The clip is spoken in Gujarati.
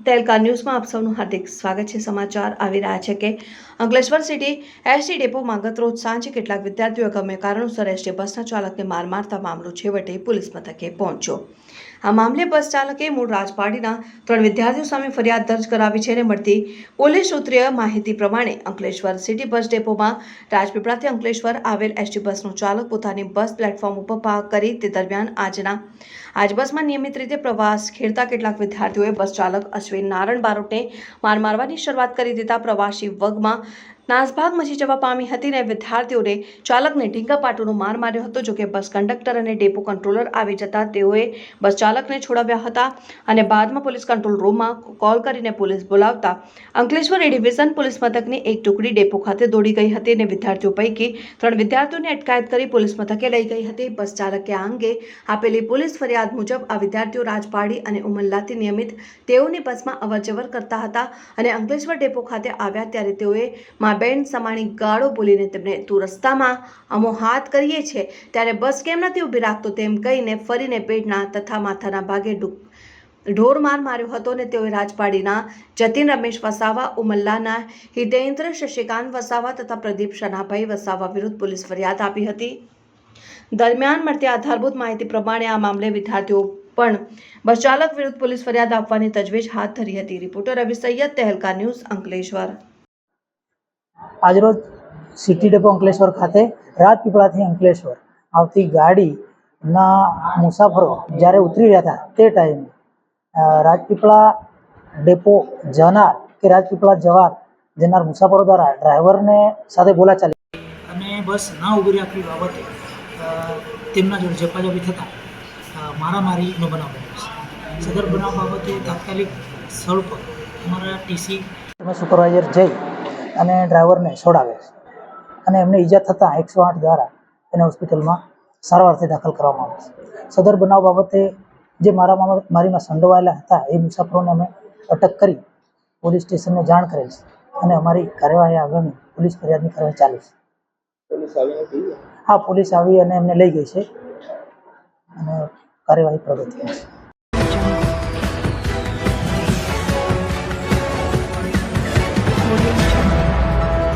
તેલકા ન્યૂઝમાં આપ સૌનું હાર્દિક સ્વાગત છે. સમાચાર આવી રહ્યા છે કે અંકલેશ્વર સિટી એસટી ડેપોમાં ગતરોજ સાંજે કેટલાક વિદ્યાર્થીઓ ગમે કારણોસર એસટી બસના ચાલકને માર મારતા મામલો છેવટે પોલીસ મથકે પહોંચ્યો. આ મામલે બસ ચાલકે મૂળ રાજપાડીના ત્રણ વિદ્યાર્થીઓ સામે ફરિયાદ દર્જ કરાવી છે અને મળતી પોલીસ સૂત્રીય માહિતી પ્રમાણે અંકલેશ્વર સિટી બસ ડેપોમાં રાજપીપળાથી અંકલેશ્વર આવેલ એસટી બસનો ચાલક પોતાની બસ પ્લેટફોર્મ ઉપર પાર્ક કરી તે દરમિયાન આજના આજ બસમાં નિયમિત રીતે પ્રવાસ ખેડતા કેટલાક વિદ્યાર્થીઓએ બસ ચાલક અશ્વિન નારણ બારોટને માર મારવાની શરૂઆત કરી દેતા પ્રવાસી વર્ગમાં નાસભાગ મચી જવા પામી હતી અને વિદ્યાર્થીઓને ચાલકને ઢીંગાપાટુનો માર માર્યો હતો, જોકે બસ કંડક્ટર અને ડેપો કંટ્રોલર આવી જતા તેઓએ બસ ચાલકને છોડાવ્યા હતા અને બાદમાં પોલીસ કંટ્રોલ રૂમમાં કોલ કરીને પોલીસ બોલાવતા અંકલેશ્વર એ ડિવિઝન પોલીસ મથકની એક ટુકડી ડેપો ખાતે દોડી ગઈ હતી અને વિદ્યાર્થીઓ પૈકી ત્રણ વિદ્યાર્થીઓને અટકાયત કરી પોલીસ મથકે લઈ ગઈ હતી. બસ ચાલકે આ અંગે આપેલી પોલીસ ફરિયાદ મુજબ આ વિદ્યાર્થીઓ રાજપાડી અને ઉમલ્લાથી નિયમિત તેઓની બસમાં અવરજવર કરતા હતા અને અંકલેશ્વર ડેપો ખાતે આવ્યા ત્યારે તેઓએ મા બેન સમાણી ગાળો બોલીને તેમને તું રસ્તામાં અમો હાથ કરીએ છે, ત્યારે બસ કેમ નથી ઊભી રાખતો તેમ કહીને ફરીને પેટના તથા માથાના ભાગે ઢોર માર માર્યો હતો ને તેઓએ રાજપાડીના જતીન રમેશ વસાવા, ઉમલ્લાના હિતેન્દ્ર શશિકાંત વસાવા તથા પ્રદીપ શનાભાઈ વસાવા વિરુદ્ધ પોલીસ ફરિયાદ આપી હતી. દરમિયાન મળતી આધારભૂત માહિતી પ્રમાણે આ મામલે વિદ્યાર્થીઓ પણ બસ ચાલક વિરુદ્ધ પોલીસ ફરિયાદ આપવાની તજવીજ હાથ ધરી હતી. Reporter Ravi Sayyed, Tehelka news Ankleshwar. આજરોજ સિટી ડેપો અંકલેશ્વર ખાતે રાજપીપળાથી અંકલેશ્વર આવતી ગાડીના મુસાફરો જ્યારે ઉતરી રહ્યા હતા તે ટાઈમે રાજપીપળા ડેપો જનાર કે રાજપીપળા જવા જનાર મુસાફરો દ્વારા ડ્રાઈવરને સાથે બોલાચાલી અને બસ ના ઊભી રાખવી બાબતે તેમના જોડે ઝપાઝપી થતાં મારામારીનો બનાવ બન્યો સદર બનાવ બાબતે તાત્કાલિક સ્થળ પર અમારા ટીસી સુપરવાઇઝર જઈ અને ડ્રાઈવરને છોડાવે છે. અને એમને ઈજા થતાં એકસો આઠ દ્વારા એને હોસ્પિટલમાં સારવારથી દાખલ કરવામાં આવે છે. સદર બનાવ બાબતે જે મારા મારીમાં સંડોવાયેલા હતા એ મુસાફરોને અમે અટક કરી પોલીસ સ્ટેશનને જાણ કરેલ છે અને અમારી કાર્યવાહી આગળની પોલીસ ફરિયાદની કાર્યવાહી ચાલુ છે. હા પોલીસ આવી અને એમને લઈ ગઈ છે અને કાર્યવાહી પ્રગતિ છે.